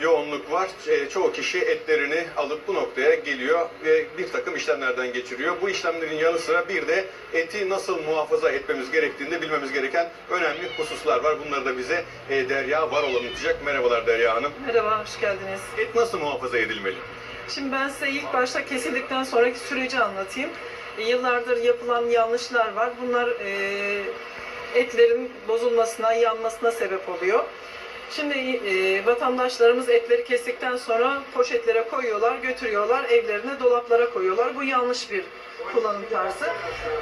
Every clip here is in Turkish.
yoğunluk var. E, çoğu kişi etlerini alıp bu noktaya geliyor ve bir takım işlemlerden geçiriyor. Bu işlemlerin yanı sıra bir de eti nasıl muhafaza etmemiz gerektiğinde bilmemiz gereken önemli hususlar var. Bunları da bize e, Derya var anlatacak. Merhabalar Derya Hanım. Merhaba, hoş geldiniz. Et nasıl muhafaza edilmeli? Şimdi ben size ilk başta kesildikten sonraki süreci anlatayım. E, Yıllardır yapılan yanlışlar var. Bunlar e, etlerin bozulmasına, yanmasına sebep oluyor. Şimdi e, vatandaşlarımız etleri kestikten sonra poşetlere koyuyorlar, götürüyorlar, evlerine, dolaplara koyuyorlar. Bu yanlış bir kullanım tarzı.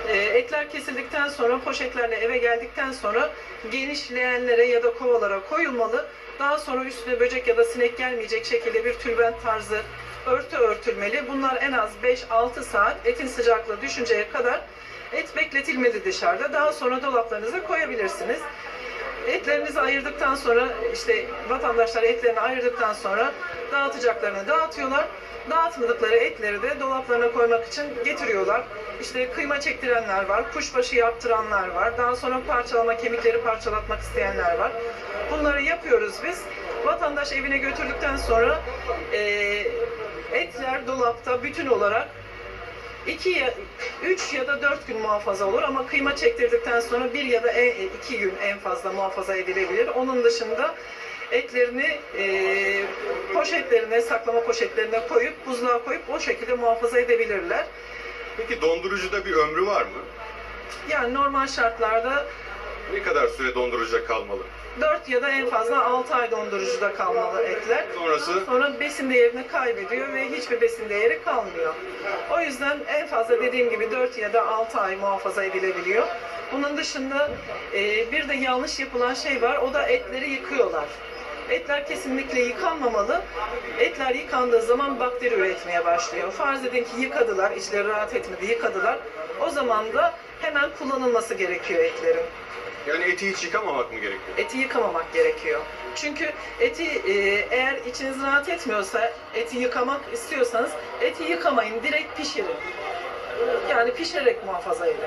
E, etler kesildikten sonra poşetlerle eve geldikten sonra geniş leğenlere ya da kovalara koyulmalı. Daha sonra üstüne böcek ya da sinek gelmeyecek şekilde bir tülbent tarzı örtü örtülmeli. Bunlar en az 5-6 saat etin sıcaklığı düşünceye kadar et bekletilmeli dışarıda. Daha sonra dolaplarınıza koyabilirsiniz. Etlerinizi ayırdıktan sonra işte vatandaşlar etlerini ayırdıktan sonra dağıtacaklarını dağıtıyorlar. Dağıtmadıkları etleri de dolaplarına koymak için getiriyorlar. İşte kıyma çektirenler var, kuşbaşı yaptıranlar var. Daha sonra parçalama, kemikleri parçalatmak isteyenler var. Bunları yapıyoruz biz. Vatandaş evine götürdükten sonra eee, etler dolapta bütün olarak 2 ya 3 ya da 4 gün muhafaza olur ama kıyma çektirdikten sonra 1 ya da 2 gün en fazla muhafaza edilebilir. Onun dışında etlerini e, poşetlerine, saklama poşetlerine koyup buzluğa koyup o şekilde muhafaza edebilirler. Peki dondurucuda bir ömrü var mı? Yani normal şartlarda Ne kadar süre dondurucuda kalmalı? 4 ya da en fazla 6 ay dondurucuda kalmalı etler. Sonrası Sonra besin değerini kaybediyor ve hiçbir besin değeri kalmıyor. O yüzden en fazla dediğim gibi 4 ya da 6 ay muhafaza edilebiliyor. Bunun dışında e, bir de yanlış yapılan şey var. O da etleri yıkıyorlar. Etler kesinlikle yıkanmamalı. Etler yıkandığı zaman bakteri üretmeye başlıyor. Farz edin ki yıkadılar, içleri rahat etmedi, yıkadılar. O zaman da hemen kullanılması gerekiyor etlerin yani eti hiç yıkamamak mı gerekiyor? eti yıkamamak gerekiyor. Çünkü eti e, eğer içiniz rahat etmiyorsa, eti yıkamak istiyorsanız eti yıkamayın, direkt pişirin. Yani pişirerek muhafaza edin.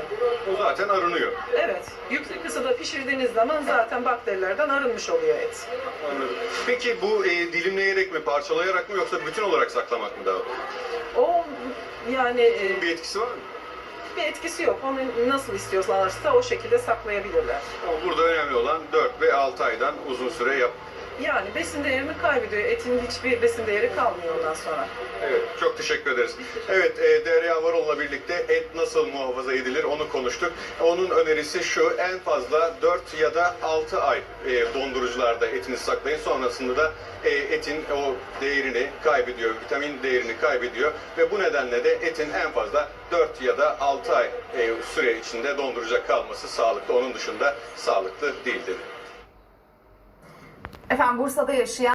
O zaten arınıyor. Evet, yüksek ısıda pişirdiğiniz zaman zaten bakterilerden arınmış oluyor et. Anladım. Peki bu e, dilimleyerek mi, parçalayarak mı yoksa bütün olarak saklamak mı daha? O yani e, Bir etkisi var mı? Bir etkisi yok. Onu nasıl istiyorlarsa o şekilde saklayabilirler. Ama burada önemli olan 4 ve 6 aydan uzun süre yap. Yani besin değerini kaybediyor. Etin hiçbir besin değeri kalmıyor ondan sonra. Evet, çok teşekkür ederiz. Evet, e, Derya Varol'la birlikte nasıl muhafaza edilir onu konuştuk. Onun önerisi şu, en fazla 4 ya da 6 ay e, dondurucularda etinizi saklayın. Sonrasında da e, etin o değerini kaybediyor, vitamin değerini kaybediyor. Ve bu nedenle de etin en fazla 4 ya da 6 ay e, süre içinde dondurucuda kalması sağlıklı. Onun dışında sağlıklı değildir. Efendim Bursa'da yaşayan